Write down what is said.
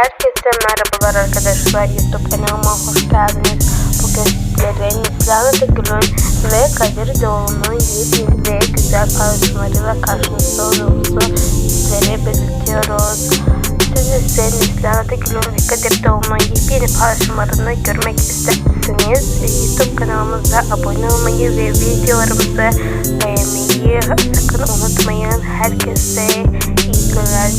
Herkese merhabalar arkadaşlar YouTube kanalıma hoş geldiniz. Bugün sizlere Nisla Gül'ün ve Kadir Doğulu'nun yepyeni ve güzel paylaşımlarıyla karşınızda olduğumuzu sizlere belirtiyoruz. Siz ise Nisla Gül'ün ve Kadir Doğulu'nun yepyeni paylaşımlarını görmek isterseniz YouTube kanalımıza abone olmayı ve videolarımızı beğenmeyi sakın unutmayın. Herkese iyi günler.